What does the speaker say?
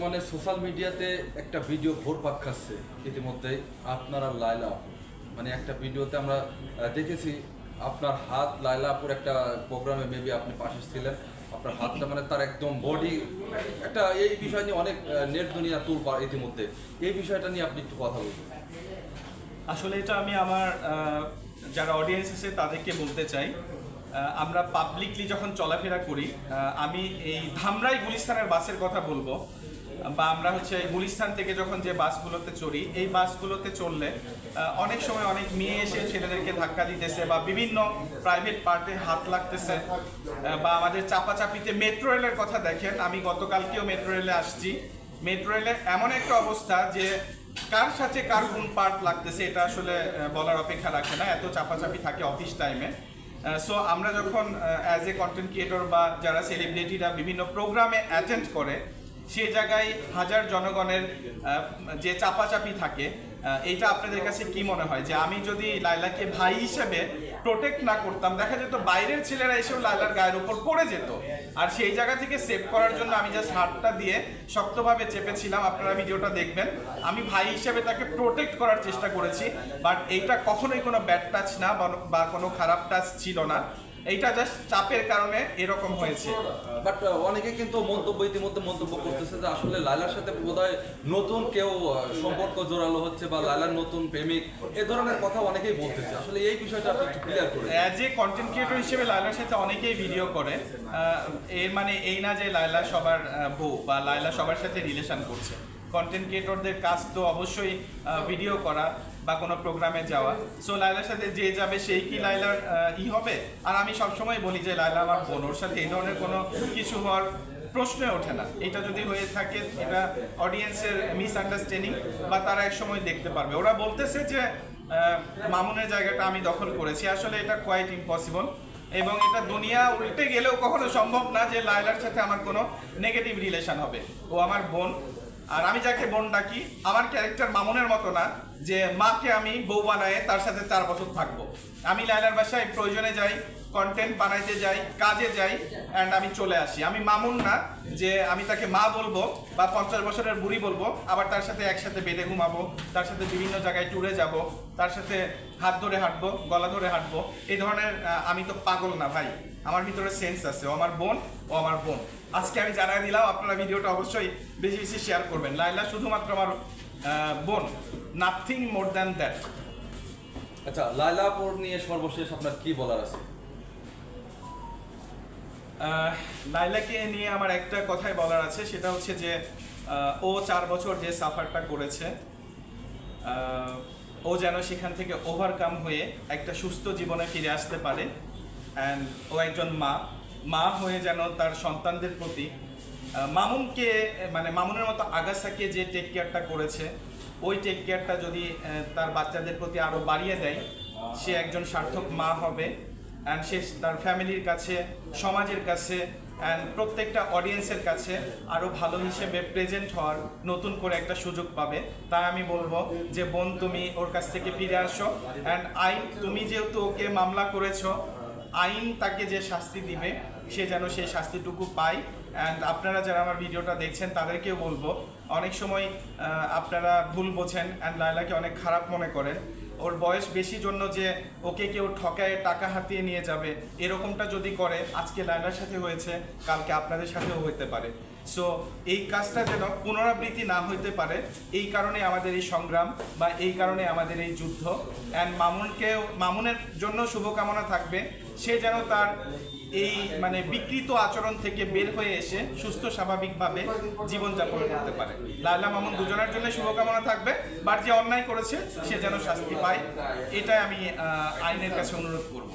বর্তমানে সোশ্যাল মিডিয়াতে একটা ভিডিও ঘোর পাক খাচ্ছে ইতিমধ্যেই আপনার আর লাইলা আপু। মানে একটা ভিডিওতে আমরা দেখেছি আপনার হাত লাইলা আপুর একটা প্রোগ্রামে মেবি আপনি পাশে ছিলেন। আপনার হাতটা মানে তার একদম বডি একটা এই বিষয় নিয়ে অনেক নেট দুনিয়া তুল ইতিমধ্যে। এই বিষয়টা নিয়ে আপনি একটু কথা বলবেন আসলে এটা আমি আমার যারা অডিয়েন্স আছে তাদেরকে বলতে চাই। আমরা পাবলিকলি যখন চলাফেরা করি আমি এই ধামরাই গুলিস্তানের বাসের কথা বলব। বা আমরা হচ্ছে গুলিস্তান থেকে যখন যে বাসগুলোতে চড়ি, এই বাসগুলোতে চললে অনেক সময় অনেক মেয়ে এসে ছেলেদেরকে ধাক্কা দিতেছে বা বিভিন্ন প্রাইভেট পার্টে হাত লাগতেছে বা আমাদের চাপাচাপিতে মেট্রো রেলের কথা দেখেন, আমি গতকালকেও মেট্রো রেলে আসছি। মেট্রো রেলের এমন একটা অবস্থা যে কার সাথে কার কোন পার্ট লাগতেছে, এটা আসলে বলার অপেক্ষা রাখে না, এত চাপাচাপি থাকে অফিস টাইমে সো আমরা যখন অ্যাজ এ কন্টেন্ট ক্রিয়েটর বা যারা সেলিব্রিটিরা বিভিন্ন প্রোগ্রামে অ্যাটেন্ড করে সে জায়গায় হাজার জনগণের যে চাপাচাপি থাকে এইটা আপনাদের কাছে কি মনে হয়? যে আমি যদি লাইলাকে ভাই হিসেবে প্রোটেক্ট না করতাম, দেখা যেত বাইরের ছেলেরা এসেও লাইলার গায়ের উপর পড়ে যেত। আর সেই জায়গা থেকে সেভ করার জন্য আমি জাস্ট হাতটা দিয়ে শক্তভাবে চেপেছিলাম। আপনারা ভিডিওটা দেখবেন। আমি ভাই হিসেবে তাকে প্রোটেক্ট করার চেষ্টা করেছি বাট এইটা কখনোই কোনো ব্যাড টাচ না, বা কোনো খারাপ টাচ ছিল না। এইটা জাস্ট চাপের কারণে এরকম হয়েছে। বাট অনেকে কিন্তু মন্তব্য ইতিমধ্যে মন্তব্য করতেছে যে আসলে লাইলার সাথে বোধহয় নতুন কেউ সম্পর্ক জোরালো হচ্ছে বা লাইলার নতুন প্রেমিক এ ধরনের কথা অনেকেই বলতেছে। আসলে এই বিষয়টা আপনি একটু ক্লিয়ার করে দিন। অ্যাজ এ কন্টেন্ট ক্রিয়েটর হিসেবে লাইলার সাথে অনেকেই ভিডিও করে। এর মানে এই না যে লাইলা সবার বউ বা লাইলা সবার সাথে রিলেশন করছে। কন্টেন্ট ক্রিয়েটরদের কাজ তো অবশ্যই ভিডিও করা বা কোনো প্রোগ্রামে যাওয়া। সো লাইলার সাথে যে যাবে সেই কি লাইলার ই হবে? আর আমি সবসময় বলি যে লাইলা আমার বোন, ওর সাথে এই ধরনের কোনো কিছু হওয়ার প্রশ্নে ওঠে না। এটা যদি হয়ে থাকে, এটা অডিয়েন্সের মিসআন্ডারস্ট্যান্ডিং বা তারা এক সময় দেখতে পারবে। ওরা বলতেছে যে মামুনের জায়গাটা আমি দখল করেছি। আসলে এটা কোয়াইট ইম্পসিবল এবং এটা দুনিয়া উল্টে গেলেও কখনো সম্ভব না যে লায়লার সাথে আমার কোনো নেগেটিভ রিলেশন হবে। ও আমার বোন আর আমি যাকে বোন ডাকি, আমার ক্যারেক্টার মামুনের মতো না, যে মাকে আমি বউ বানায় তার সাথে চার বছর থাকব। আমি লাইলার বাসায় প্রয়োজনে যাই কন্টেন্ট বানাইতে যাই, কাজে যাই অ্যান্ড আমি চলে আসি। আমি মামুন না, যে আমি তাকে মা বলব বা পঞ্চাশ বছরের বুড়ি বলব, আবার তার সাথে একসাথে বেডে ঘুমাবো, তার সাথে বিভিন্ন জায়গায় ট্যুরে যাব, তার সাথে হাত ধরে হাঁটবো, গলা ধরে হাঁটবো। এই ধরনের আমি তো পাগল না ভাই। আমার ভিতরে সেন্স আছে। ও আমার বোন ও আমার বোন। আজকে আমি জানাই দিলাম আপনারা ভিডিওটা অবশ্যই বেশি বেশি শেয়ার করবেন। লাইলা শুধুমাত্র আমার বোন। নাথিং মোর দ্যান দ্যাট আচ্ছা লাইলাপুর নিয়ে সর্বশেষ আপনার কি বলার আছে? লাইলাকে নিয়ে আমার একটা কথাই বলার আছে। সেটা হচ্ছে যে ও চার বছর যে সাফারটা করেছে ও যেন সেখান থেকে ওভারকাম হয়ে একটা সুস্থ জীবনে ফিরে আসতে পারে। অ্যান্ড ও একজন মা মা হয়ে যেন তার সন্তানদের প্রতি মামুনকে মানে মামুনের মতো আগাসাকে যে টেক কেয়ারটা করেছে, ওই টেক কেয়ারটা যদি তার বাচ্চাদের প্রতি আরও বাড়িয়ে দেয়, সে একজন সার্থক মা হবে অ্যান্ড সে তার ফ্যামিলির কাছে, সমাজের কাছে অ্যান্ড প্রত্যেকটা অডিয়েন্সের কাছে আরও ভালো হিসেবে প্রেজেন্ট হওয়ার নতুন করে একটা সুযোগ পাবে। তাই আমি বলব যে, বোন, তুমি ওর কাছ থেকে ফিরে আসো অ্যান্ড আই, তুমি যেহেতু ওকে মামলা করেছ আইন তাকে যে শাস্তি দিবে, সে যেন সেই শাস্তিটুকু পায়। অ্যান্ড আপনারা যারা আমার ভিডিওটা দেখছেন, তাদেরকেও বলব, অনেক সময় আপনারা ভুল বোঝেন অ্যান্ড লায়লাকে অনেক খারাপ মনে করেন। ওর বয়স বেশি জন্য যে ওকে কেউ ঠকায়, টাকা হাতিয়ে নিয়ে যাবে, এরকমটা যদি করে, আজকে লায়লার সাথে হয়েছে, কালকে আপনাদের সাথেও হতে পারে। সো এই কাজটা যেন পুনরাবৃত্তি না হইতে পারে, এই কারণে আমাদের এই সংগ্রাম বা এই কারণে আমাদের এই যুদ্ধ। অ্যান্ড মামুনকেও মামুনের জন্য শুভকামনা থাকবে, সে যেন তার এই মানে বিকৃত আচরণ থেকে বের হয়ে এসে সুস্থ, স্বাভাবিকভাবে জীবনযাপন করতে পারে। লাইলা মামুন দুজনের জন্য শুভকামনা থাকবে বাট যে অন্যায় করেছে, সে যেন শাস্তি পায়। এটাই আমি আইনের কাছে অনুরোধ করব।